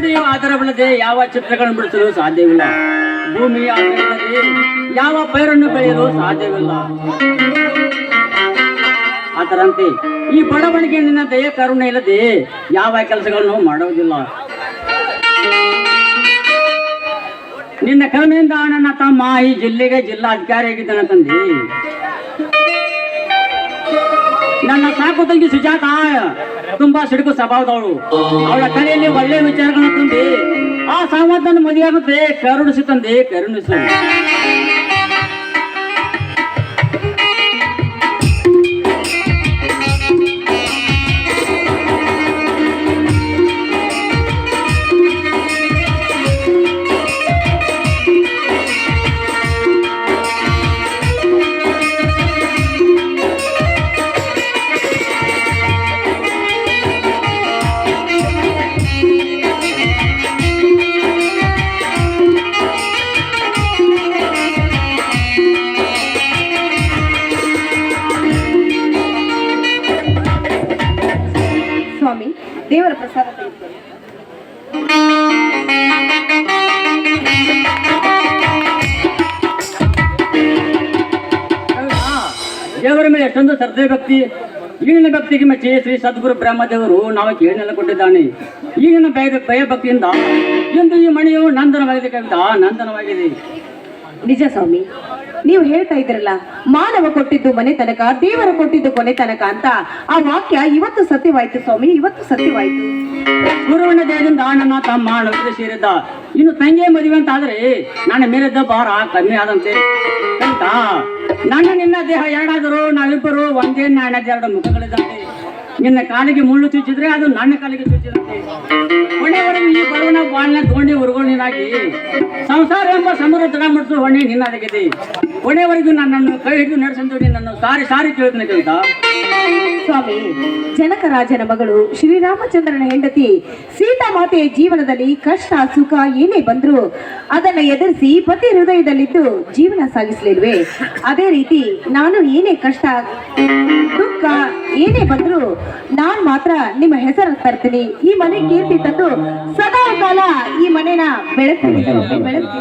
ಗೋಡೆಯ ಆಧಾರವಿಲ್ಲದೆ ಯಾವ ಚಿತ್ರಗಳನ್ನು ಬಿಡಿಸಲು ಸಾಧ್ಯವಿಲ್ಲ. ಭೂಮಿಯ ಆಧಾರವಿಲ್ಲದೆ ಯಾವ ಪೈರನ್ನು ಬೆಳೆಯಲು ಸಾಧ್ಯವಿಲ್ಲ. ಅದರಂತೆ ಈ ಬಡವಣಿಗೆ ನಿನ್ನ ದಯ ಕರುಣೆ ಇಲ್ಲದೆ ಯಾವ ಕೆಲಸಗಳನ್ನು ಮಾಡುವುದಿಲ್ಲ. ನಿನ್ನ ಕರುಣೆಯಿಂದ ನನ್ನ ತಮ್ಮ ಈ ಜಿಲ್ಲೆಗೆ ಜಿಲ್ಲಾಧಿಕಾರಿಯಾಗಿದ್ದಾನೆ ತಂದೆ. ನನ್ನ ಸಾಕು ತಂಗಿ ಸುಜಾತ ತುಂಬಾ ಸಿಡುಕು ಸ್ವಭಾವದವಳು ಅವಳ ತಲೆಯಲ್ಲಿ ಒಳ್ಳೆ ವಿಚಾರಗಳನ್ನು ತುಂಬಿ ಆ ಸಂವಾದವನ್ನು ಮದುವೆಯಾಗುತ್ತೆ ಕರುಣಿಸಿ ತಂದೆ ಕರುಣಿಸು ಈಗಿನ ಭಕ್ತಿಗೆ ಮೆಚ್ಚಿ ಶ್ರೀ ಸದ್ಗುರು ಬ್ರಹ್ಮದೇವರು ನಾವು ಕೇಳಿನಲ್ಲಿ ಕೊಟ್ಟಿದ್ದಾನೆ. ಈಗಿನ ಭಯ ಭಯ ಭಕ್ತಿಯಿಂದ ಇಂದು ಈ ಮಣಿಯು ನಂದನವಾಗಿದೆ ಕವಿತಾ, ನಂದನವಾಗಿದೆ. ನಿಜ ಸ್ವಾಮಿ, ನೀವು ಹೇಳ್ತಾ ಇದ್ರಲ್ಲ ಮಾನವ ಕೊಟ್ಟಿದ್ದು ಮನೆ ತನಕ, ದೇವರ ಕೊಟ್ಟಿದ್ದು ಕೊನೆ ತನಕ ಅಂತ ಆ ವಾಕ್ಯ ಇವತ್ತು ಸತ್ಯವಾಯ್ತು ಸ್ವಾಮಿ, ಇವತ್ತು ಸತ್ಯವಾಯ್ತು. ಗುರುವಿನ ದೇಹದಿಂದ ಅಣ್ಣನ ತಮ್ಮ ಅಣ್ಣ ಸೇರಿದ್ದ. ಇನ್ನು ತಂಗೇ ಮದುವೆ ಅಂತ ಆದ್ರೆ ನನ್ನ ಮೇಲಿದ್ದ ಭಾರ, ಕಮ್ಮಿ ಆದಂತೆ. ಅಂತ ನನ್ನ ನಿನ್ನ ದೇಹ ಎರಡಾದರೂ ನಾವಿಬ್ಬರು ಒಂದೇ ನಾಣ್ಯದ ಎರಡು ಮುಖಗಳಿದ್ದಂತೆ ನಿನ್ನ ಕಾಲಿಗೆ ಮುಳ್ಳು ಚುಚ್ಚಿದ್ರೆ ಅದು ನನ್ನ ಕಾಲಿಗೆ ಚುಚ್ಚಿರುತ್ತೆ. ಕೊನೆವರೆಗೂ ಈ ಬರುವಣ ಬಾಳ್ನ ತಗೊಂಡಿ ಉರುಗೋಣಿನಾಗಿ ಸಂಸಾರ ಎಂಬ ಸಮುದ್ರ ಮುಟ್ಟಿಸು ಹೊಣೆ ನಿನ್ನದಾಗಿದೆ ಕೊನೆವರೆಗೂ ನನ್ನನ್ನು ಕೈ ಹಿಡಿದು ನಡೆಸಂದು ನಿನ್ನನ್ನು ಸಾರಿ ಸಾರಿ ಕೇಳ್ತೀನಿ ಕವಿತಾ. ಸ್ವಾಮಿ ಜನಕರಾಜನ ಮಗಳು ಶ್ರೀರಾಮಚಂದ್ರನ ಹೆಂಡತಿ ಸೀತಾ ಮಾತೆಯ ಜೀವನದಲ್ಲಿ ಕಷ್ಟ, ಸುಖ ಏನೇ ಬಂದ್ರು ಅದನ್ನ ಎದುರಿಸಿ ಪತಿ ಹೃದಯದಲ್ಲಿದ್ದು ಜೀವನ ಸಾಗಿಸಲಿಲ್ವೆ? ಅದೇ ರೀತಿ ನಾನು ಏನೇ ಕಷ್ಟ, ದುಃಖ ಏನೇ ಬಂದ್ರು ನಾನ್ ಮಾತ್ರ ನಿಮ್ಮ ಹೆಸರು ತರ್ತೀನಿ. ಈ ಮನೆ ಕೀರ್ತಿ ತಂದು ಸದಾ ಕಾಲ ಈ ಮನೆನ ಬೆಳೆಸ್ತೀನಿ.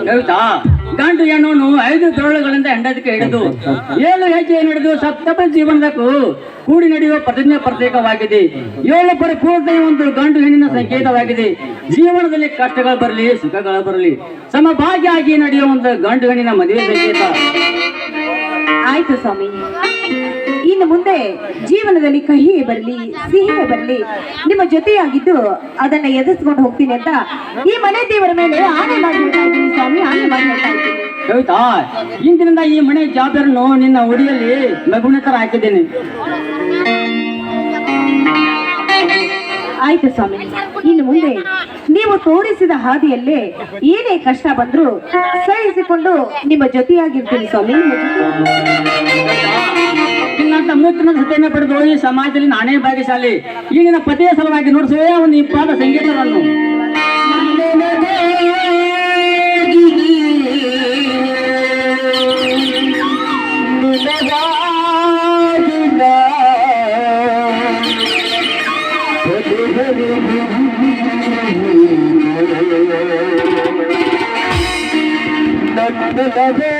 ಕವಿತಾ ಗಂಡು ಹೆಣ್ಣು ಐದು ಬೆರಳುಗಳಿಂದ ಹೆಂಡದಕ್ಕೆ ಹಿಡಿದು ಏಳು ಹೆಜ್ಜೆ ನಡೆದು ಸಪ್ತಮ ಜೀವನದಕ್ಕೂ ಕೂಡಿ ನಡೆಯುವ ಪ್ರತಿಜ್ಞೆ ಪ್ರತ್ಯೇಕವಾಗಿದೆ. ಏಳು ಪರಿಪೂರ್ಣ ಒಂದು ಗಂಡು ಹೆಣ್ಣಿನ ಸಂಕೇತವಾಗಿದೆ. ಜೀವನದಲ್ಲಿ ಕಷ್ಟಗಳು ಬರಲಿ ಸುಖಗಳು ಬರಲಿ ಸಮಭಾಗಿಯಾಗಿ ನಡೆಯುವ ಒಂದು ಗಂಡು ಹೆಣ್ಣಿನ ಮದುವೆ ಸಂಕೇತ. ಆಯ್ತು ಸ್ವಾಮಿ. ಇನ್ನು ಮುಂದೆ ಜೀವನದಲ್ಲಿ ಕಹಿಯೇ ಬರಲಿ ಸಿಹಿಯೇ ಬರಲಿ ನಿಮ್ಮ ಜೊತೆಯಾಗಿದ್ದು ಅದನ್ನ ಎದುರಿಸ್ಕೊಂಡು ಹೋಗ್ತೀನಿ ಅಂತ ಈ ಮನೆ ದೇವರ ಮೇಲೆ ಆನೆ ಮಾಡಿ ಸ್ವಾಮಿ ಮಾಡಿ ಕವಿತಾ ಇಂದಿನಿಂದ ಈ ಮನೆ ಜವಾಬ್ದಾರನ್ನು ನಿನ್ನ ಉಡಿಯಲ್ಲಿ ಮಗುಣತರ ಹಾಕಿದ್ದೇನೆ. ಆಯ್ತು ಸ್ವಾಮಿ ಇನ್ನು ಮುಂದೆ ನೀವು ತೋರಿಸಿದ ಹಾದಿಯಲ್ಲೇ ಏನೇ ಕಷ್ಟ ಬಂದ್ರು ಸಹಿಸಿಕೊಂಡು ನಿಮ್ಮ ಜೊತೆಯಾಗಿರ್ತೀನಿ ಸ್ವಾಮಿ ನಿಮ್ಮ ಮೂತ್ರ ಸತ್ಯನ ಪಡೆದು ಈ ಸಮಾಜದಲ್ಲಿ ನಾನೇ ಭಾಗ್ಯಶಾಲಿ. ಈಗಿನ ಪತಿಯ ಸಲುವಾಗಿ ನೋಡಿಸುವ ಒಂದು ಇಪ್ಪಾದ ಸಂಗೀತವನ್ನು. ಚಲುವೆ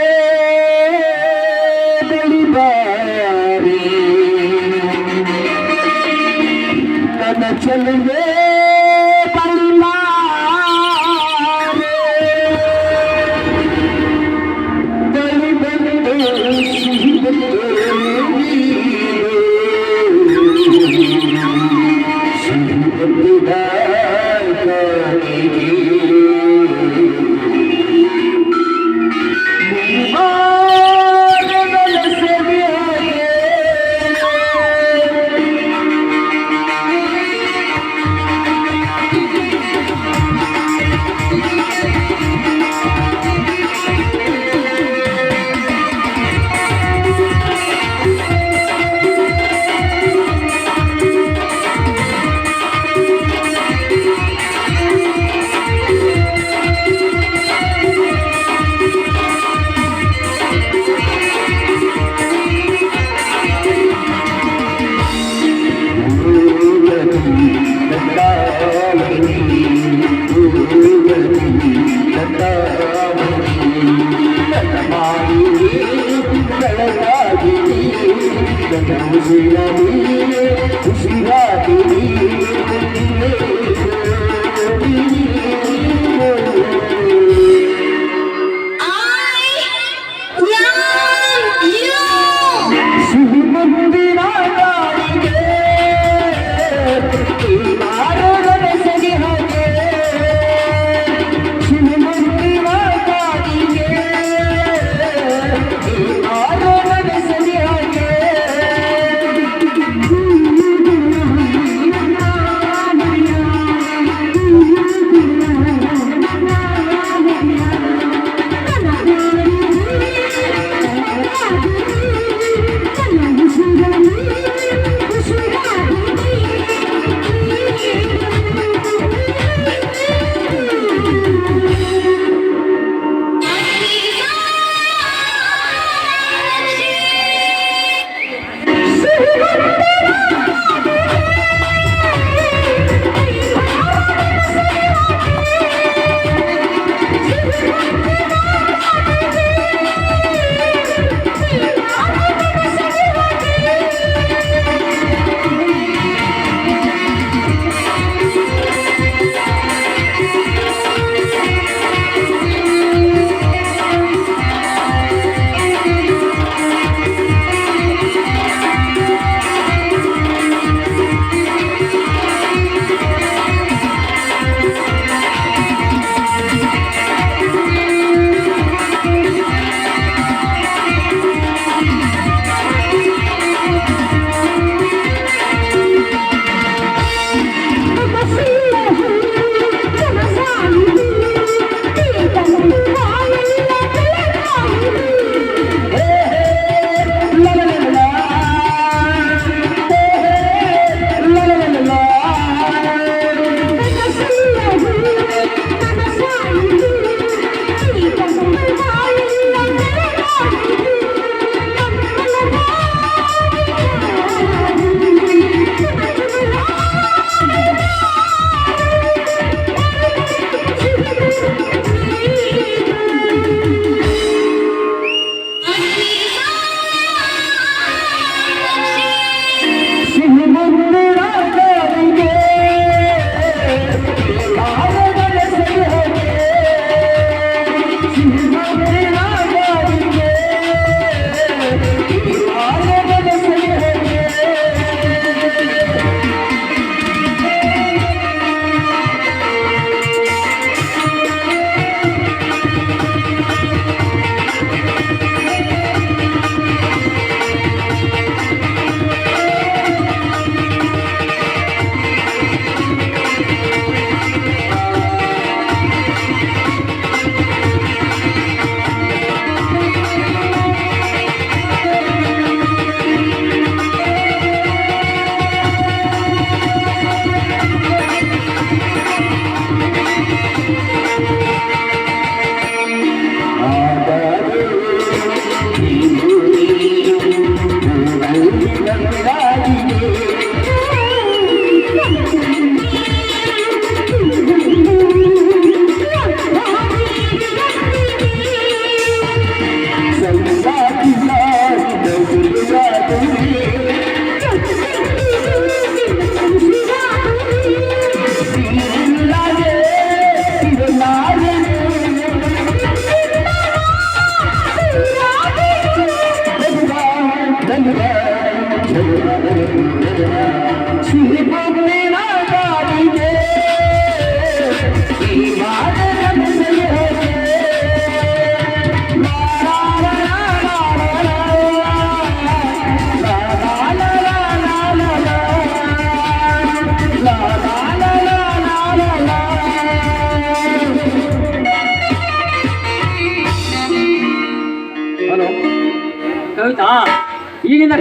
খুশিরা দিলে খুশিরা দিলে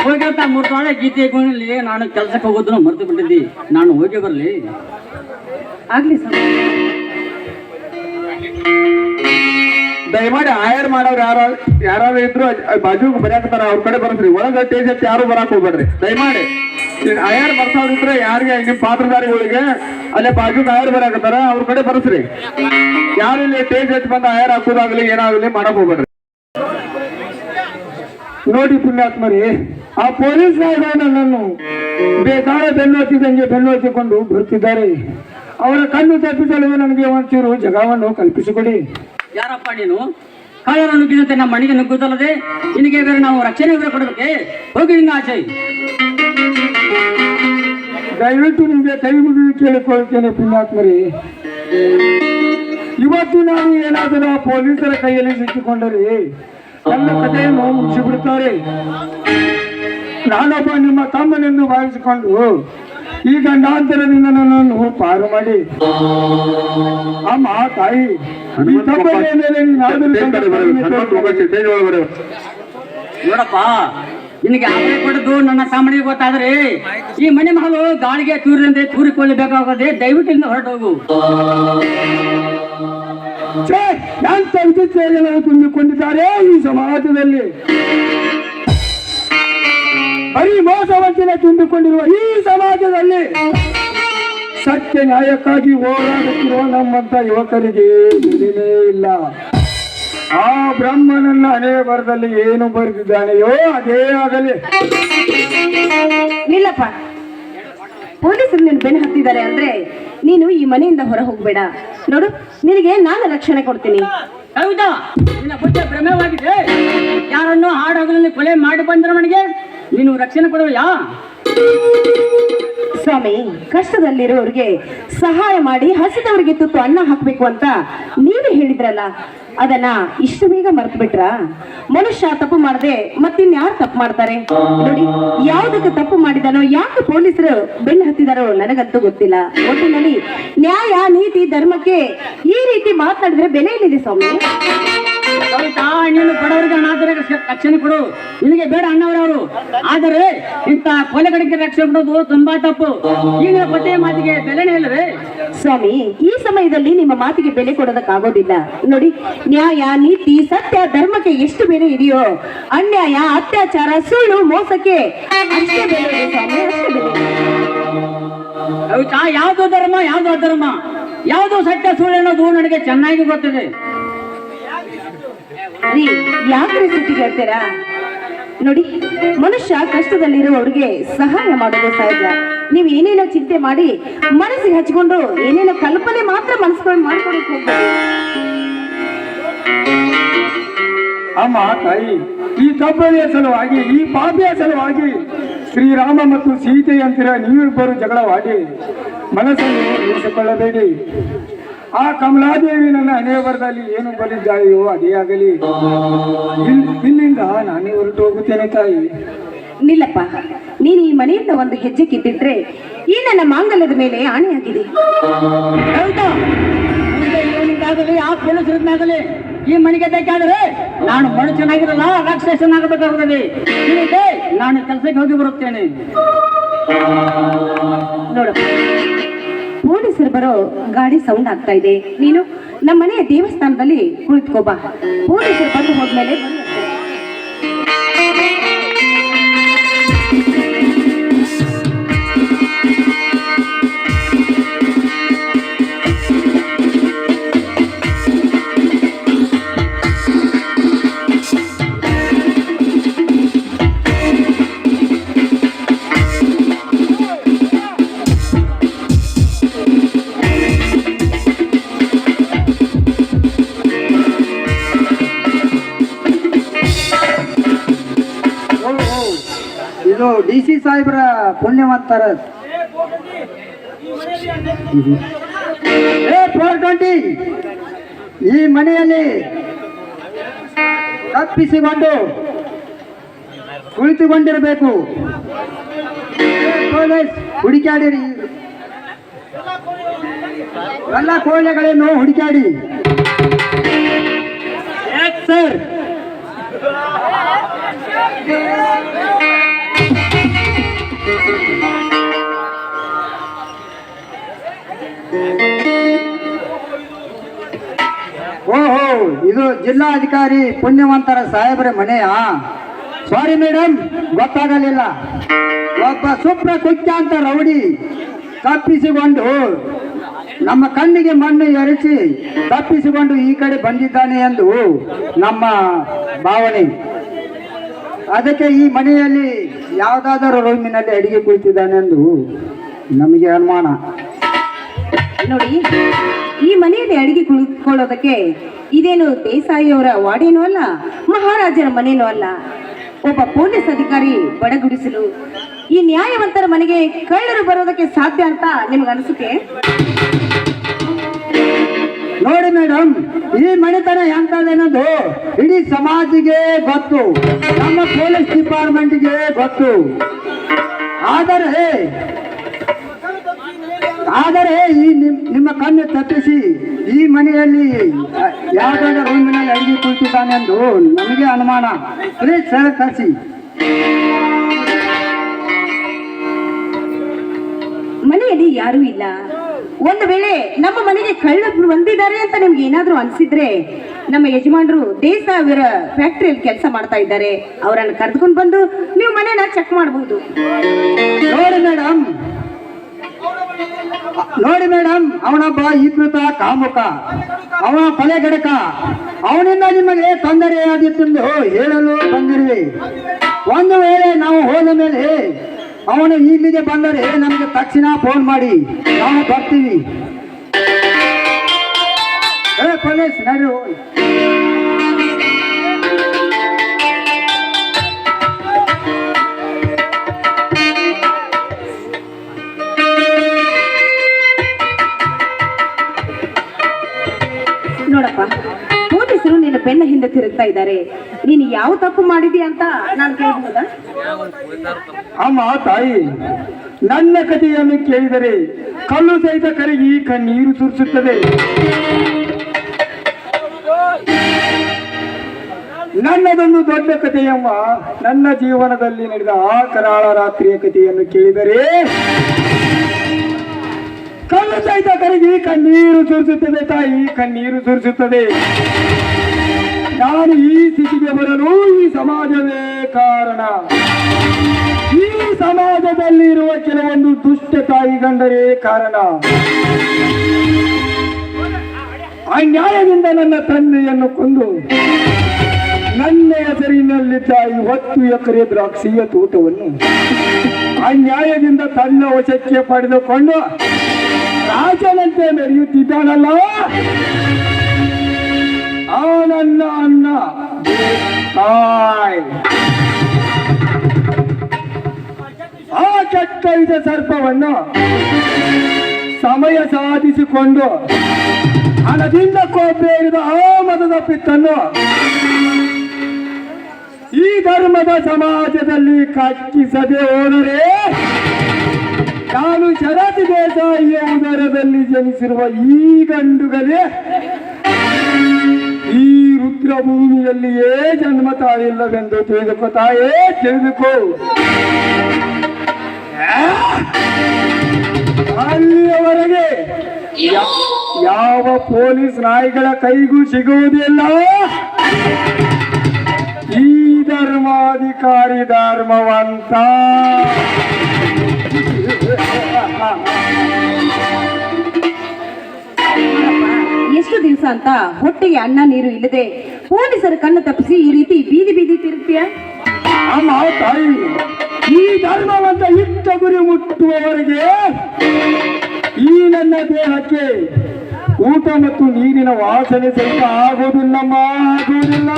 ಹೋಗಿರ್ತ ಮೂರು ನಾಳೆ ಗೀತೆ ಗೋಣಲ್ಲಿ ನಾನು ಕೆಲ್ಸಕ್ಕೆ ಹೋಗೋದನ್ನು ಮರೆತು ಬಿಟ್ಟಿದ್ದಿ. ನಾನು ಹೋಗಿ ಬರಲಿ. ಆಗ್ಲಿ ಸರ್. ದಯಮಾಡಿ ಆಯರ್ ಮಾಡೋರು ಯಾರು ಯಾರು ಇದ್ರು ಬಾಜು ಬರ್ಯಾಕತ್ತಾರ ಅವ್ರ ಕಡೆ ಬರ್ಸ್ರಿ ಒಳಗ ಟೇಜ್ ಹತ್ತಿ ಯಾರು ಬರಾಕ್ ಹೋಗ್ಬೇಡ್ರಿ. ದಯಮಾಡಿ. ಆಯರ್ ಬರ್ಸೋರ್ ಇದ್ರೆ ಯಾರಿಗೆ ನಿಮ್ ಪಾತ್ರಧಾರಿಗಳಿಗೆ ಅಲ್ಲೇ ಬಾಜು ಆಯರ್ ಬರಾಕತ್ತಾರ ಅವ್ರ ಕಡೆ ಬರ್ಸ್ರಿ ಯಾರು ಇಲ್ಲಿ ಟೇಜ್ ಹತ್ತಿ ಬಂದ ಆಯರ್ ಹಾಕೋದಾಗ್ಲಿ ಏನಾಗ್ಲಿ ಮಾಡಕ್ ಹೋಗ್ಬೇಡ್ರಿ. ನೋಡಿ ಪುಣ್ಯಾತ್ಮರಿ ಆ ಪೊಲೀಸ್ ನನ್ನನ್ನು ಬೇಕಾದ ಬೆನ್ನೋತಿದಂಗೆ ಬೆನ್ನೋತಿಕೊಂಡು ಬರುತ್ತಿದ್ದಾರೆ. ಅವರ ಕಣ್ಣು ತಪ್ಪಿಸಲು ನನಗೆ ಒಂಚೂರು ಜಗವನ್ನು ಕಲ್ಪಿಸಿಕೊಡಿ. ಯಾರಪ್ಪ ನೀನು? ಕಾಲ ನುಗ್ಗಿದಂತೆ ನಮ್ಮ ಮನೆಗೆ ನುಗ್ಗುತ್ತಲ್ಲದೆ ನಿನಗೆ ಬೇರೆ ನಾವು ರಕ್ಷಣೆ ಬೇರೆ ಕೊಡಬೇಕೆ ಹೋಗಿ ನಿನ್ನ ಆಚೆ. ದಯವಿಟ್ಟು ನಿಮಗೆ ಕೈ ಮುಗಿದು ಕೇಳಿಕೊಳ್ಳುತ್ತೇನೆ ಪುಣ್ಯಾತ್ಮರಿ. ಇವತ್ತು ನಾನು ಏನಾದರೂ ಆ ಪೊಲೀಸರ ಕೈಯಲ್ಲಿ ಸಿಕ್ಕಿಕೊಂಡರೆ ನನ್ನ ಕಥೆಯನ್ನು ಮುಗಿಸಿಬಿಡುತ್ತಾರೆ ನಾನೊಬ್ಬ ನಿಮ್ಮ ತಮ್ಮನೆಂದು ಭಾವಿಸಿಕೊಂಡು ಈ ಗಂಡಾಂತರದಿಂದ ನನ್ನನ್ನು ಪಾರು ಮಾಡಿ. ಅಮ್ಮ ತಾಯಿ ನೋಡಪ್ಪ ನಿನಗೆ ಆಗ್ರಹ ಕೊಡದು ನನ್ನ ಸಾಮಾನ್ಯ ಗೊತ್ತಾದ್ರೆ ಈ ಮನೆ ಮಗಳು ಗಾಳಿಗೆ ತೂರಿದಂತೆ ತೂರಿಕೊಳ್ಳಬೇಕಾಗದೆ ದಯವಿಟ್ಟು ಇಲ್ಲಿಂದ ಹೊರಟು ಹೋಗು ಛೇ, ಎಂತ ವಿಚಿತ್ರಗಳನ್ನು ತುಂಬಿಕೊಂಡಿದ್ದಾರೆ ಈ ಸಮಾಜದಲ್ಲಿ? ಬರೀ ಮೋಸವಂಚನೆ ತುಂಬಿಕೊಂಡಿರುವ ಈ ಸಮಾಜದಲ್ಲಿ ಸತ್ಯ ನ್ಯಾಯಕ್ಕಾಗಿ ಹೋರಾಡುತ್ತಿರುವ ನಮ್ಮಂತ ಯುವಕರಿಗೆ ಬೆಲೆನೇ ಇಲ್ಲ. ಆ ಬ್ರಹ್ಮನನ್ನ ಹಣೆ ಬರದಲ್ಲಿ ಏನು ಬರೆದಿದ್ದಾನೆಯೋ ಅದೇ ಆಗಲಿ. ಇಲ್ಲಪ್ಪ ಪೊಲೀಸರು ನೀನು ಬೆನ್ನು ಹತ್ತಿದ್ದಾರೆ ಅಂದ್ರೆ ನೀನು ಈ ಮನೆಯಿಂದ ಹೊರ ಹೋಗ್ಬೇಡ ನೋಡು, ನಿನಗೆ ನಾನು ರಕ್ಷಣೆ ಕೊಡ್ತೀನಿ. ಹೌದಾ? ನಿನ್ನ ಬುದ್ಧಿ ಭ್ರಮೆವಾಗಿದೆ. ಯಾರನ್ನು ಹಾಡೋಗಲಲ್ಲಿ ಕೊಲೆ ಮಾಡಿ ಬಂದ್ರೆ ನನಗೆ ನೀನು ರಕ್ಷಣೆ ಕೊಡುವೆಯಾ ಸ್ವಾಮಿ, ಕಷ್ಟದಲ್ಲಿರೋರಿಗೆ ಸಹಾಯ ಮಾಡಿ ಹಸಿದವರಿಗೆ ತುತ್ತು ಅನ್ನ ಹಾಕ್ಬೇಕು ಅಂತ ನೀವೇ ಹೇಳಿದ್ರಲ್ಲ, ಅದನ್ನ ಇಷ್ಟು ಬೇಗ ಮರ್ತು ಬಿಟ್ರ ಮನುಷ್ಯ ತಪ್ಪು ಮಾಡದೆ, ಮತ್ತಿನ್ಯಾರು ತಪ್ಪು ಮಾಡ್ತಾರೆ? ನೋಡಿ, ಯಾವ್ದಕ್ಕೆ ತಪ್ಪು ಮಾಡಿದಾನೋ, ಯಾಕೆ ಪೊಲೀಸರು ಬೆನ್ನು ಹತ್ತಿದಾರೋ ನನಗಂತೂ ಗೊತ್ತಿಲ್ಲ. ಒಟ್ಟಿನಲ್ಲಿ ನ್ಯಾಯ, ನೀತಿ, ಧರ್ಮಕ್ಕೆ ಈ ರೀತಿ ಮಾತನಾಡಿದ್ರೆ ಬೆಲೆ ಇಲ್ಲಿದೆ ಸ್ವಾಮಿ? ಕವಿತಾ ನೀನು ಬಡವರಿಗೆ ಅನಾಥರಿಗೆ ರಕ್ಷಣೆ ಕೊಡು. ನಿನಗೆ ಬೇಡ ಅಣ್ಣವರವರು. ಆದರೆ ಇಂಥ ಕೊಲೆಗಳಿಗೆ ರಕ್ಷಣೆ ಕೊಡೋದು ತುಂಬಾ ತಪ್ಪು. ಈಗ ಪತಿಯ ಮಾತಿಗೆ ಬೆಲೆನೇ ಇಲ್ಲವೇ? ಸ್ವಾಮಿ ಈ ಸಮಯದಲ್ಲಿ ನಿಮ್ಮ ಮಾತಿಗೆ ಬೆಲೆ ಕೊಡೋದಕ್ಕಾಗೋದಿಲ್ಲ. ನೋಡಿ ನ್ಯಾಯ ನೀತಿ ಸತ್ಯ ಧರ್ಮಕ್ಕೆ ಎಷ್ಟು ಬೆಲೆ ಇದೆಯೋ ಅನ್ಯಾಯ ಅತ್ಯಾಚಾರ ಸುಳ್ಳು ಮೋಸಕ್ಕೆ ಅಷ್ಟೇ ಬೆಲೆ ಇದೆ ಸ್ವಾಮಿ ಅಷ್ಟೇ ಬೆಲೆ ಯಾವುದು ಧರ್ಮ ಯಾವುದು ಅಧರ್ಮ? ಯಾವುದು ಸತ್ಯ ಸುಳ್ಳು ಅನ್ನೋದು ನನಗೆ ಚೆನ್ನಾಗಿ ಗೊತ್ತಿದೆ. ರೀ ಸಿಟ್ಟಿಗೆ ಹೇಳ್ತೀರಾ? ನೋಡಿ, ಮನುಷ್ಯ ಕಷ್ಟದಲ್ಲಿರುವವ್ರಿಗೆ ಸಹಾಯ ಮಾಡೋದು ಸಹಜ. ನೀವು ಏನೇನೋ ಚಿಂತೆ ಮಾಡಿ ಮನಸ್ಸಿಗೆ ಹಚ್ಕೊಂಡು ಏನೇನೋ ಕಲ್ಪನೆ ಮಾತ್ರ ಮನಸ್ಕೊಂಡು ಮಾಡ್ಕೊಳಕ್ ಅಮ್ಮ, ತಾಯಿ, ಈ ಕಬ್ಬಳಿಯ ಸಲುವಾಗಿ, ಈ ಪಾಪಿಯ ಸಲುವಾಗಿ ಶ್ರೀರಾಮ ಮತ್ತು ಸೀತೆಯಂತಿರ ನೀವಿಬ್ಬರು ಜಗಳವಾಡಿ ಮನಸ್ಸನ್ನು ಉಳಿಸಿಕೊಳ್ಳಬೇಡಿ. ಆ ಕಮಲಾದೇವಿ ನನ್ನ ಹಣೆಯವರದಲ್ಲಿ ಏನು ಬಲಿದ್ದಾಳೆಯೋ ಅದೇ ಆಗಲಿ. ಇಲ್- ಇಲ್ಲಿಂದ ನಾನೇ ಹೊರಟು ಹೋಗುತ್ತೇನೆ ತಾಯಿ. ನಿಲ್ಲಪ್ಪ. ನೀನು ಈ ಮನೆಯಿಂದ ಒಂದು ಹೆಜ್ಜೆ ಕಿದ್ದಿದ್ರೆ ಈ ನನ್ನ ಮಾಂಗಲ್ಯದ ಮೇಲೆ ಆಣೆಯಾಗಿದೆ. ಆಗಿದೆ ಇವನಿಗಾಗಲಿ ಆ ಈ ಮನೆಗೆ ಬೇಕಾದ್ರೆ ನಾನು ಮನುಷ್ಯನಾಗಿರಲ್ಲ ರಾಕ್ಷಸನಾಗಬೇಕಾಗುತ್ತದೆ. ಇದಕ್ಕೆ ನಾನು ಕೆಲಸಕ್ಕೆ ಹೋಗಿ ಬರುತ್ತೇನೆ. ನೋಡಪ್ಪ ಪೊಲೀಸರು ಬರೋ ಗಾಡಿ ಸೌಂಡ್ ಆಗ್ತಾ ಇದೆ. ನೀನು ನಮ್ಮ ಮನೆಯ ದೇವಸ್ಥಾನದಲ್ಲಿ ಕುಳಿತುಕೋಬಾ ಪೊಲೀಸರು ಬಂದು ಹೋದ್ಮೇಲೆ ಇದು ಡಿ ಸಿ ಸಾಹೇಬ್ರ ಪುಣ್ಯವಂತರ. ಏ ಫೋರ್ ಟ್ವೆಂಟಿ ಈ ಮನೆಯಲ್ಲಿ ತಪ್ಪಿಸಿಕೊಂಡು ಕುಳಿತುಕೊಂಡಿರಬೇಕು. ಹುಡುಕಾಡಿರಿ ಎಲ್ಲ ಕೋಣೆಗಳನ್ನು ಹುಡುಕಾಡಿ ಸರ್ ಓಹೋ, ಇದು ಜಿಲ್ಲಾಧಿಕಾರಿ ಪುಣ್ಯವಂತರ ಸಾಹೇಬರ ಮನೆಯಾ? ಸಾರಿ ಮೇಡಮ್ ಗೊತ್ತಾಗಲಿಲ್ಲ. ಒಬ್ಬ ಸುಪ್ರ ಕುಖ್ಯಾಂತ ರೌಡಿ ತಪ್ಪಿಸಿಕೊಂಡು ನಮ್ಮ ಕಣ್ಣಿಗೆ ಮಣ್ಣು ಎರಚಿ ತಪ್ಪಿಸಿಕೊಂಡು ಈ ಕಡೆ ಬಂದಿದ್ದಾನೆ ಎಂದು ನಮ್ಮ ಭಾವನೆ. ಅದಕ್ಕೆ ಈ ಮನೆಯಲ್ಲಿ ಯಾವುದಾದರೂ ರೂಮಿನಲ್ಲಿ ಅಡಿಗೆ ಕುಳಿತಿದ್ದಾನೆಂದು ನಮಗೆ ಅನುಮಾನ. ನೋಡಿ, ಈ ಮನೆಯಲ್ಲಿ ಅಡಿಗೆ ಕುಳಿತುಕೊಳ್ಳೋದಕ್ಕೆ ಇದೇನು ದೇಸಾಯಿಯವರ ವಾಡೇನೂ ಅಲ್ಲ, ಮಹಾರಾಜರ ಮನೇನೂ ಅಲ್ಲ. ಒಬ್ಬ ಪೊಲೀಸ್ ಅಧಿಕಾರಿ ಬಡಗುಡಿಸಲು ಈ ನ್ಯಾಯವಂತರ ಮನೆಗೆ ಕಳ್ಳರು ಬರೋದಕ್ಕೆ ಸಾಧ್ಯ ಅಂತ ನಿಮ್ಗೆ ಅನಿಸುತ್ತೆ? ನೋಡಿ ಮೇಡಮ್ ಈ ಮನೆತನ ಎಂತದೇನದು ಇಡೀ ಸಮಾಜಿಗೆ ಗೊತ್ತು. ನಮ್ಮ ಪೊಲೀಸ್ ಡಿಪಾರ್ಟ್ಮೆಂಟ್ಗೆ ಗೊತ್ತು. ಆದರೆ ಆದರೆ ಈ ನಿಮ್- ನಿಮ್ಮ ಕಣ್ಣು ತಪ್ಪಿಸಿ, ಈ ಮನೆಯಲ್ಲಿ ಯಾವುದಾದ್ರೂ ರೂಮಿನಲ್ಲಿ ಅಡಿಗೆ ಕುಳಿತಿದ್ದಾನೆಂದು ನಮಗೆ ಅನುಮಾನ. ಪ್ಲೀಸ್ ಸರ್ ಕಳಿಸಿ ಮನೆಯಲ್ಲಿ ಯಾರೂ ಇಲ್ಲ. ಒಂದು ವೇಳೆ ನಮ್ಮ ಮನೆಗೆ ಕಳ್ಳಬ್ರು ಬಂದಿದ್ದಾರೆ ಅಂತ ನಿಮ್ಗೆ ಏನಾದ್ರೂ ಅನ್ಸಿದ್ರೆ ನಮ್ಮ ಯಜಮಾನರು ದೇಸಾವಿರ ಫ್ಯಾಕ್ಟ್ರಿಯಲ್ಲಿ ಕೆಲಸ ಮಾಡ್ತಾ ಇದ್ದಾರೆ. ಅವರನ್ನು ಕರೆದುಕೊಂಡು ಬಂದು ನೀವು ಮನೇನ ಚೆಕ್ ಮಾಡಬಹುದು ನೋಡಿ ಮೇಡಮ್ ನೋಡಿ ಮೇಡಮ್ ಅವನೊಬ್ಬ ಈಕೃತ ಕಾಮುಕ. ಅವನ ಕೊಲೆಗಡಕ ಅವನಿಂದ ನಿಮಗೆ ತೊಂದರೆಯಾದಿತ್ತೆಂದು ಹೇಳಲು ಬಂದಿರುವೆ ಒಂದು ವೇಳೆ ನಾವು ಹೋದ ಮೇಲೆ ಅವನು ಇಲ್ಲಿಗೆ ಬಂದರೆ ನಮಗೆ ತಕ್ಷಣ ಫೋನ್ ಮಾಡಿ. ನಾವು ಬರ್ತೀವಿ ಏ ಪೊಲೀಸ್ ನಡ್ರಿ ನಿನ್ನ ಬೆನ್ನ ಹಿಂದೆ ತಿರುಗ್ತಾ ಇದ್ದಾರೆ. ನೀನು ಯಾವ ತಪ್ಪು ಮಾಡಿದೀಯ ಅಂತ ನಾನು ಕೇಳಬಹುದಾ ಅಮ್ಮ, ತಾಯಿ, ನನ್ನ ಕಥೆಯನ್ನು ಕೇಳಿದರೆ ಕಲ್ಲು ಸಹಿತ ಕರಗಿ ಕಣ್ಣೀರು ಸುರಿಸುತ್ತದೆ. ನನ್ನದೊಂದು ದೊಡ್ಡ ಕಥೆಯಮ್ಮ, ನನ್ನ ಜೀವನದಲ್ಲಿ ನಡೆದ ಆ ಕರಾಳ ರಾತ್ರಿಯ ಕಥೆಯನ್ನು ಕೇಳಿದರೆ ಕಲ್ಲು ಸಹಿತ ಕರಗಿ ಕಣ್ಣೀರು ಸುರಿಸುತ್ತದೆ, ತಾಯಿ ಕಣ್ಣೀರು ಸುರಿಸುತ್ತದೆ. ನಾನು ಈ ಸ್ಥಿತಿಗೆ ಬರಲು ಈ ಸಮಾಜವೇ ಕಾರಣ. ಈ ಸಮಾಜದಲ್ಲಿರುವ ಕೆಲವೊಂದು ದುಷ್ಟ ತಾಯಿ ಗಂಡರೇ ಕಾರಣ. ಅನ್ಯಾಯದಿಂದ ನನ್ನ ತಂದೆಯನ್ನು ಕೊಂದು ನನ್ನ ಹೆಸರಿನಲ್ಲಿದ್ದ ಹತ್ತು ಎಕರೆ ದ್ರಾಕ್ಷಿಯ ತೋಟವನ್ನು ಅನ್ಯಾಯದಿಂದ ತನ್ನ ವಶಕ್ಕೆ ಪಡೆದುಕೊಂಡು ರಾಜನಂತೆ ಮೆರೆಯುತ್ತಿದ್ದಾನಲ್ಲ. ಆ ನನ್ನ ಅನ್ನ. ತಾಯ್ ಆ ಕೆಟ್ಟ ಸರ್ಪವನ್ನು ಸಮಯ ಸಾಧಿಸಿಕೊಂಡು ಹಣದಿಂದ ಕೋಪೇರಿದ ಆ ಮದದ ಪಿತ್ತನ್ನು ಈ ಧರ್ಮದ ಸಮಾಜದಲ್ಲಿ ಕಟ್ಟಿಸದೆ ಹೋದರೆ ನಾನು ಶರತ್ ದೇಸಾಯಿಯ ಉದರದಲ್ಲಿ ಜನಿಸಿರುವ ಈ ಗಂಡುಗಳೇ ರುದ್ರ ಭೂಮಿಯಲ್ಲಿಯೇ ಜನ್ಮ ತಾಯಿಲ್ಲವೆಂದು ತಿಳಿದುಕೋ ತಾಯೇ, ತಿಳಿದುಕೋ? ಅಲ್ಲಿಯವರೆಗೆ ಯಾವ ಪೊಲೀಸ್ ನಾಯಿಗಳ ಕೈಗೂ ಸಿಗುವುದಿಲ್ಲ? ಈ ಧರ್ಮಾಧಿಕಾರಿ ಧರ್ಮವಂತ. ಎಷ್ಟು ದಿವಸ ಅಂತ ಹೊಟ್ಟೆಗೆ ಅನ್ನ ನೀರು ಇಲ್ಲದೆ ಪೊಲೀಸರ ಕಣ್ಣು ತಪ್ಪಿಸಿ ಈ ರೀತಿ ಬೀದಿ ಬೀದಿ ತಿರುಗ್ತೀಯ? ಈ ಧರ್ಮವಂತ ಇಷ್ಟ ಗುರಿ ಮುಟ್ಟುವವರಿಗೆ ಈ ನನ್ನ ದೇಹಕ್ಕೆ ಊಟ ಮತ್ತು ನೀರಿನ ವಾಸನೆ ಸಹಿತ ಆಗೋದಿಲ್ಲಮ್ಮ ಆಗೋದಿಲ್ಲ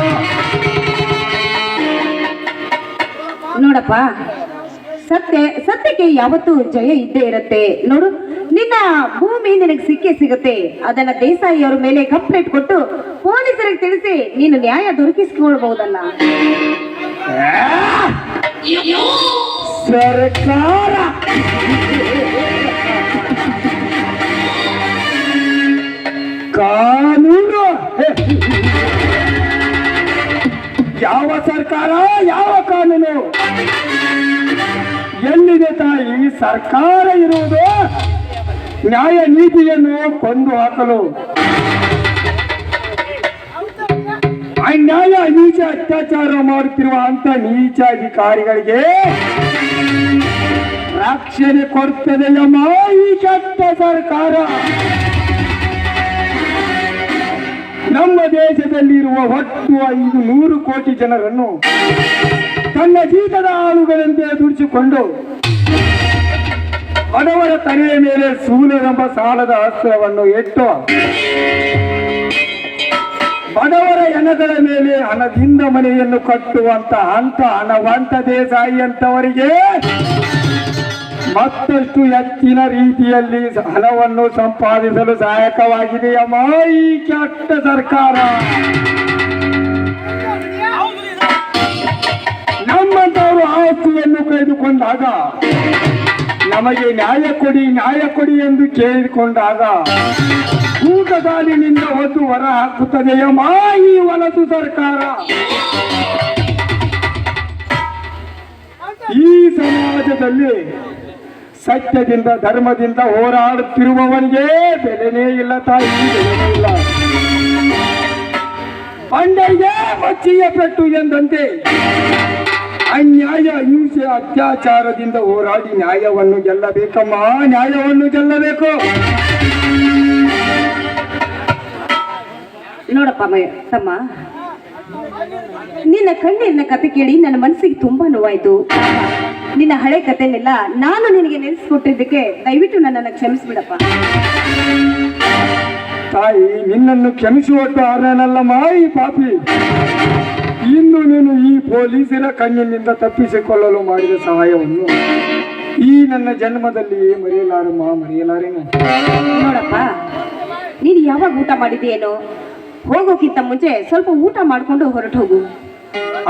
ನೋಡಪ್ಪ ಸತ್ಯ, ಸತ್ಯಕ್ಕೆ ಯಾವತ್ತೂ ಜಯ ಇದ್ದೇ ಇರುತ್ತೆ. ನೋಡು, ನಿನ್ನ ಭೂಮಿ ನಿನಗೆ ಸಿಕ್ಕೇ ಸಿಗುತ್ತೆ. ಅದನ್ನ ದೇಸಾಯಿಯವರ ಮೇಲೆ ಕಂಪ್ಲೇಂಟ್ ಕೊಟ್ಟು ಪೊಲೀಸರಿಗೆ ತಿಳಿಸಿ ನೀನು ನ್ಯಾಯ ದೊರಕಿಸಿಕೊಳ್ಬಹುದಲ್ಲ ಸರ್ಕಾರ! ಕಾನೂನು! ಯಾವ ಸರ್ಕಾರ, ಯಾವ ಕಾನೂನು? ಎಲ್ಲಿದೆ ತಾಯಿ? ಸರ್ಕಾರ ಇರುವುದು ನ್ಯಾಯ ನೀತಿಯನ್ನು ಕೊಂದು ಹಾಕಲು. ಅನ್ಯಾಯ, ನೀಚ ಅತ್ಯಾಚಾರ ಮಾಡುತ್ತಿರುವ ಅಂತ ನೀಚ ಅಧಿಕಾರಿಗಳಿಗೆ ರಕ್ಷಣೆ ಕೊಡ್ತದೆಯಮ್ಮ ಈ ಕೆಟ್ಟ ಸರ್ಕಾರ. ನಮ್ಮ ದೇಶದಲ್ಲಿರುವ ಒಟ್ಟು ಐದು ನೂರು ಕೋಟಿ ಜನರನ್ನು ಜೀತದ ಆಳುಗಳಂತೆ ದುಡಿಸಿಕೊಂಡು ಬಡವರ ತಲೆಯ ಮೇಲೆ ಸೂಲವೆಂಬ ಸಾಲದ ಅಸ್ತ್ರವನ್ನು ಇಟ್ಟು ಬಡವರ ಹೆಣಗಳ ಮೇಲೆ ಹಣದಿಂದ ಮನೆಯನ್ನು ಕಟ್ಟುವಂತ ಅಂತ ಹಣವಂತ ದೇಸಾಯಿ ಅಂತವರಿಗೆ ಮತ್ತಷ್ಟು ಹೆಚ್ಚಿನ ರೀತಿಯಲ್ಲಿ ಹಣವನ್ನು ಸಂಪಾದಿಸಲು ಸಹಾಯಕವಾಗಿದೆಯಮ್ಮ ಈ ಕೆಟ್ಟ ಸರ್ಕಾರ. ನಮ್ಮಂತವರು ಆಸ್ತಿಯನ್ನು ಕಳೆದುಕೊಂಡಾಗ ನಮಗೆ ನ್ಯಾಯ ಕೊಡಿ ನ್ಯಾಯ ಕೊಡಿ ಎಂದು ಕೇಳಿಕೊಂಡಾಗ ಕೂಟದಾಲಿನಿಂದ ಹೊತ್ತು ಹೊರ ಹಾಕುತ್ತದೆಯಮ್ಮ ಈ ವಲಸು ಸರ್ಕಾರ. ಈ ಸಮಾಜದಲ್ಲಿ ಸತ್ಯದಿಂದ, ಧರ್ಮದಿಂದ ಹೋರಾಡುತ್ತಿರುವವನಿಗೆ ಬೆಲೆನೇ ಇಲ್ಲ ತಾಯಿ ಇಲ್ಲ. ಬಂಡೆಗೆ ಮಚ್ಚಿಯ ಪೆಟ್ಟು ಎಂದಂತೆ ಅನ್ಯಾಯ ಹಿಂಸೆ ಅತ್ಯಾಚಾರದಿಂದ ಹೋರಾಡಿ ನ್ಯಾಯವನ್ನು ಗೆಲ್ಲಬೇಕಮ್ಮ ನ್ಯಾಯವನ್ನು ಗೆಲ್ಲಬೇಕು. ನೋಡಪ್ಪ ಮಯ ತಮ್ಮ. ನಿನ್ನ ಕಣ್ಣಿನ ಕತೆ ಕೇಳಿ ನನ್ನ ಮನಸ್ಸಿಗೆ ತುಂಬಾ ನೋವಾಯ್ತು. ನಿನ್ನ ಹಳೆ ಕಥೆನೆಲ್ಲ ನಾನು ನಿನಗೆ ನೆನೆಸ್ಕೊಟ್ಟಿದ್ದಕ್ಕೆ ದಯವಿಟ್ಟು ನನ್ನನ್ನು ಕ್ಷಮಿಸ್ಬಿಡಪ್ಪ. ತಾಯಿ ನಿನ್ನನ್ನು ಕ್ಷಮಿಸುವಟ್ಟು ಆರನಲ್ಲಮ್ಮ ಈ ಪಾಪಿ. ಇಂದು ನೀನು ಈ ಪೊಲೀಸರ ಕಣ್ಣಿನಿಂದ ತಪ್ಪಿಸಿಕೊಳ್ಳಲು ಮಾಡಿದ ಸಹಾಯವನ್ನು ಈ ನನ್ನ ಜನ್ಮದಲ್ಲಿ ಮರೆಯಲಾರಮ್ಮ ಮರೆಯಲಾರೇನು ನೋಡಪ್ಪ ನೀನು ಯಾವಾಗ ಊಟ ಮಾಡಿದೆಯೇನೋ ಹೋಗೋಕ್ಕಿಂತ ಮುಂಚೆ ಸ್ವಲ್ಪ ಊಟ ಮಾಡಿಕೊಂಡು ಹೊರಟು ಹೋಗು.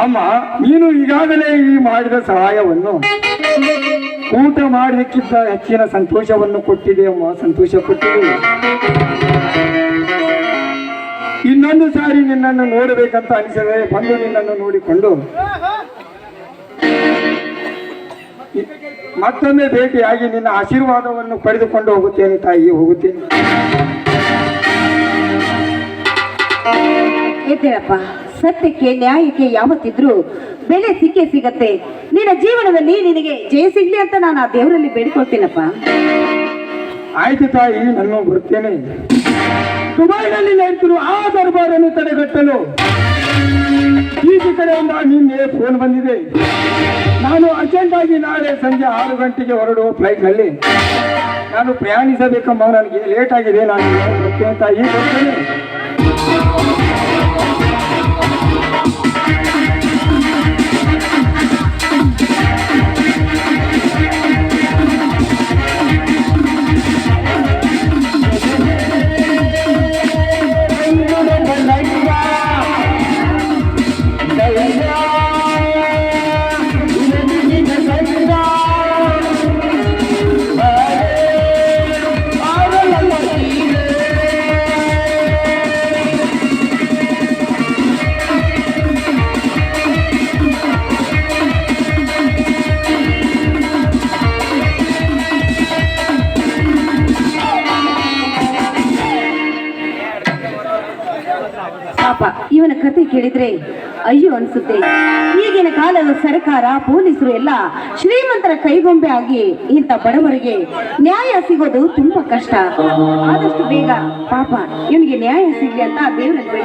ಅಮ್ಮ ನೀನು ಈಗಾಗಲೇ ಈ ಮಾಡಿದ ಸಹಾಯವನ್ನು ಊಟ ಮಾಡಲಿಕ್ಕಿಂತ ಹೆಚ್ಚಿನ ಸಂತೋಷವನ್ನು ಕೊಟ್ಟಿದೆ ಅಮ್ಮ. ಸಂತೋಷ ಕೊಟ್ಟಿದೆ. ಇನ್ನೊಂದು ಸಾರಿ ನಿನ್ನನ್ನು ನೋಡಬೇಕಂತ ಅನಿಸಿದೆ ಬಂದು ನಿನ್ನನ್ನು ನೋಡಿಕೊಂಡು ಮತ್ತೊಮ್ಮೆ ಭೇಟಿಯಾಗಿ ನಿನ್ನ ಆಶೀರ್ವಾದವನ್ನು ಪಡೆದುಕೊಂಡು ಹೋಗುತ್ತೇನೆ ತಾಯಿ ಹೋಗುತ್ತೇನೆ. ಏತೇನಪ್ಪ ಸತ್ಯಕ್ಕೆ ನ್ಯಾಯಕ್ಕೆ ಯಾವತ್ತಿದ್ರೂ ಬೆಲೆ ಸಿಕ್ಕೇ ಸಿಗತ್ತೆ. ನಿನ್ನ ಜೀವನದಲ್ಲಿ ನಿನಗೆ ಜಯ ಸಿಗ್ಲಿ ಅಂತ ನಾನು ಆ ದೇವರಲ್ಲಿ ಬೇಡಿಕೊಳ್ತೀನಪ್ಪ. ಆಯ್ತು ತಾಯಿ ನಾನು ಬರುತ್ತೇನೆ. ದುಬೈನಲ್ಲಿ ನಡೆಸಿರುವ ಆ ದರ್ಬಾರನ್ನು ತಡೆಗಟ್ಟಲು ಈಗ ಕಡೆಯಿಂದ ನಿನ್ನೆ ಫೋನ್ ಬಂದಿದೆ. ನಾನು ಅರ್ಜೆಂಟ್ ಆಗಿ ನಾಳೆ ಸಂಜೆ ಆರು ಗಂಟೆಗೆ ಹೊರಡುವ ಫ್ಲೈಟ್ನಲ್ಲಿ ನಾನು ಪ್ರಯಾಣಿಸಬೇಕಮ್ಮ ನನಗೆ ಲೇಟ್ ಆಗಿದೆ. ನಾನು ಬರ್ತೇನೆ ತಾಯಿ ಕೇಳಿದ್ರೆ ಅಯ್ಯೋ ಅನ್ಸುತ್ತೆ ಈಗಿನ ಕಾಲದ ಸರ್ಕಾರ, ಪೊಲೀಸರು ಎಲ್ಲ ಶ್ರೀಮಂತರ ಕೈಗೊಂಬೆ ಆಗಿ ಇಂಥ ಬಡವರಿಗೆ ನ್ಯಾಯ ಸಿಗೋದು ತುಂಬಾ ಕಷ್ಟ ಆದಷ್ಟು ಬೇಗ ಪಾಪ, ಇವನಿಗೆ ನ್ಯಾಯ ಸಿಗ್ಲಿ ಅಂತ ದೇವರಲ್ಲಿ.